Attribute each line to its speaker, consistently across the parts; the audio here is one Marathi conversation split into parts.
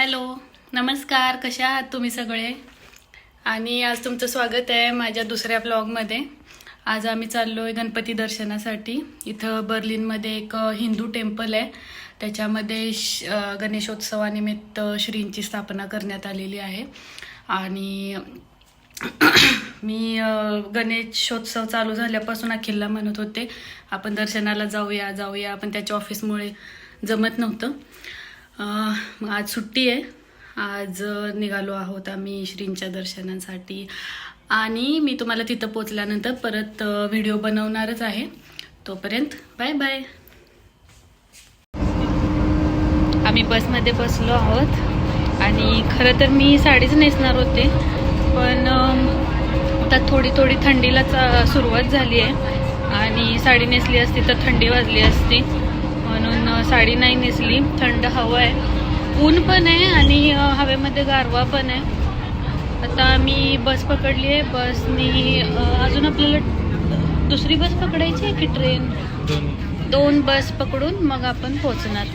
Speaker 1: हॅलो नमस्कार कशा आहात तुम्ही सगळे? आणि आज तुमचं स्वागत आहे माझ्या दुसऱ्या ब्लॉगमध्ये. आज आम्ही चाललो आहे गणपती दर्शनासाठी. इथं बर्लिनमध्ये एक हिंदू टेम्पल आहे. त्याच्यामध्ये श गणेशोत्सवानिमित्त श्रींची स्थापना करण्यात आलेली आहे. आणि मी गणेशोत्सव चालू झाल्यापासून अखिलला म्हणत होते आपण दर्शनाला जाऊया जाऊया. आपण त्याच्या ऑफिसमुळे जमत नव्हतं. आज सुट्टी आहे. आज निघालो आहोत आम्ही श्रींच्या दर्शनासाठी. आणि मी तुम्हाला तिथं पोचल्यानंतर परत व्हिडिओ बनवणारच आहे. तोपर्यंत बाय बाय. आम्ही बसमध्ये बसलो आहोत. आणि खरं तर मी साडीच नेसणार होते. पण आता थोडी थोडी थंडीला चा- सुरुवात झाली आहे. आणि साडी नेसली असती तर थंडी वाजली असती. म्हणून साडी नाही नेसली. थंड हवं आहे. ऊन पण आहे आणि हवेमध्ये गारवा पण आहे. आता मी बस पकडली आहे. बसनी अजून आपल्याला दुसरी बस पकडायची आहे की ट्रेन? दोन बस पकडून मग आपण पोहोचणार.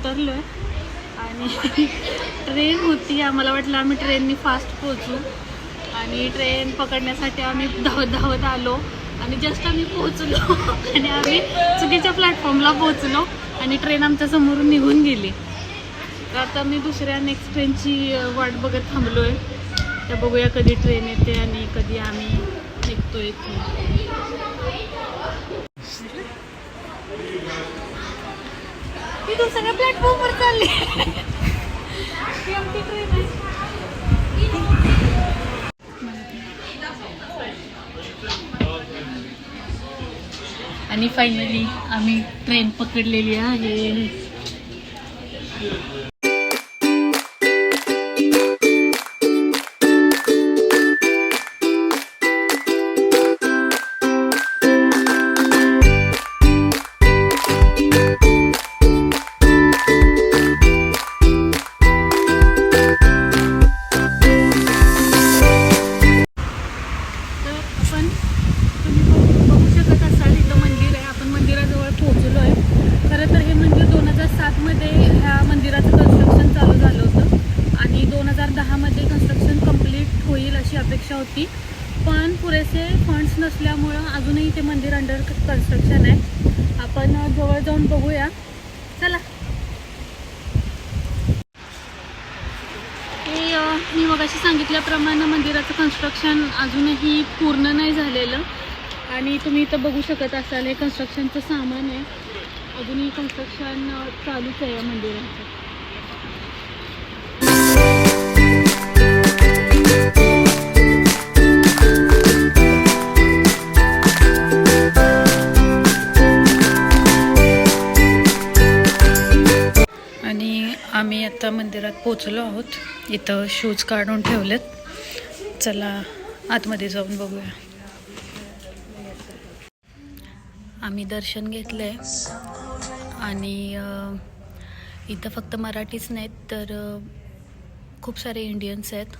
Speaker 1: उतरलो आहे आणि ट्रेन होती. आम्हाला वाटलं आम्ही ट्रेननी फास्ट पोहोचू. आणि ट्रेन पकडण्यासाठी आम्ही धावत धावत आलो. आणि जस्ट आम्ही पोहोचलो. आणि आम्ही चुकीच्या प्लॅटफॉर्मला पोहोचलो. आणि ट्रेन आमच्या समोरून निघून गेली. तर आता मी दुसऱ्या नेक्स्ट ट्रेनची वाट बघत थांबलो आहे तर बघूया कधी ट्रेन येते आणि कधी आम्ही निघतो इथून. ती दुसऱ्या प्लॅटफॉर्मवर चालली ती आमची ट्रेन आहे आणि फायनली आम्ही ट्रेन पकडलेली आहे. असल्यामुळं अजूनही ते मंदिर अंडर कन्स्ट्रक्शन आहे. आपण जवळ जाऊन बघूया. चला. ते मी मगाशी सांगितल्याप्रमाणे मंदिराचं कन्स्ट्रक्शन अजूनही पूर्ण नाही झालेलं. आणि तुम्ही इथं बघू शकत असाल हे कन्स्ट्रक्शनचं सामान आहे. अजूनही कन्स्ट्रक्शन चालूच आहे या मंदिराचं. आम्ही आता मंदिरात पोचलो आहोत. इथं शूज काढून ठेवलेत. चला आतमध्ये जाऊन बघूया. आम्ही दर्शन घेतलं आहे आणि इथं फक्त मराठीच नाहीत तर खूप सारे इंडियन्स आहेत.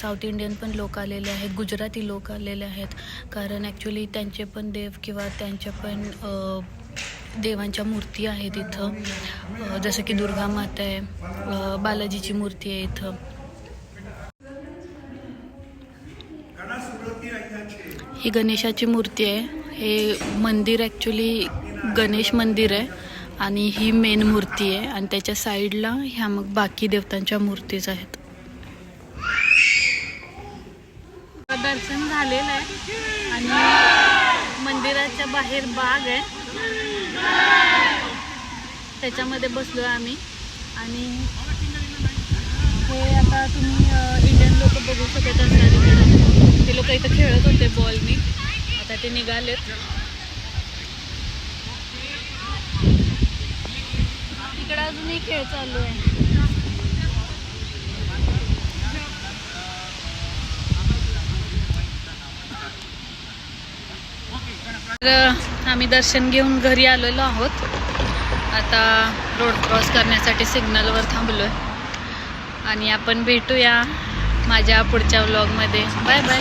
Speaker 1: साऊथ इंडियन पण लोक आलेले आहेत. गुजराती लोक आलेले आहेत. कारण ॲक्च्युली त्यांचे पण देव किंवा त्यांच्या पण देवांच्या मूर्ती आहेत इथं. जसं की दुर्गा माता आहे बालाजीची मूर्ती आहे इथं. ही गणेशाची मूर्ती आहे. हे मंदिर ॲक्च्युली गणेश मंदिर आहे आणि ही मेन मूर्ती आहे आणि त्याच्या साईडला ह्या मग बाकी देवतांच्या मूर्तीज आहेत. दर्शन झालेलं आहे आणि मंदिराच्या बाहेर बाग आहे. त्याच्यामध्ये बसलो आहे आम्ही. आणि हे आता तुम्ही इंडियन लोक बघू शकत असाल ते लोक इथं खेळत होते बॉलनी आता ते निघालेत.
Speaker 2: इकडं अजूनही खेळ चालू आहे.
Speaker 1: तर आम्ही दर्शन घेऊन घरी आलेलो आहोत. आता रोड क्रॉस करण्यासाठी सिग्नलवर थांबलो आहे आणि आपण भेटूया माझ्या पुढच्या व्लॉगमध्ये बाय बाय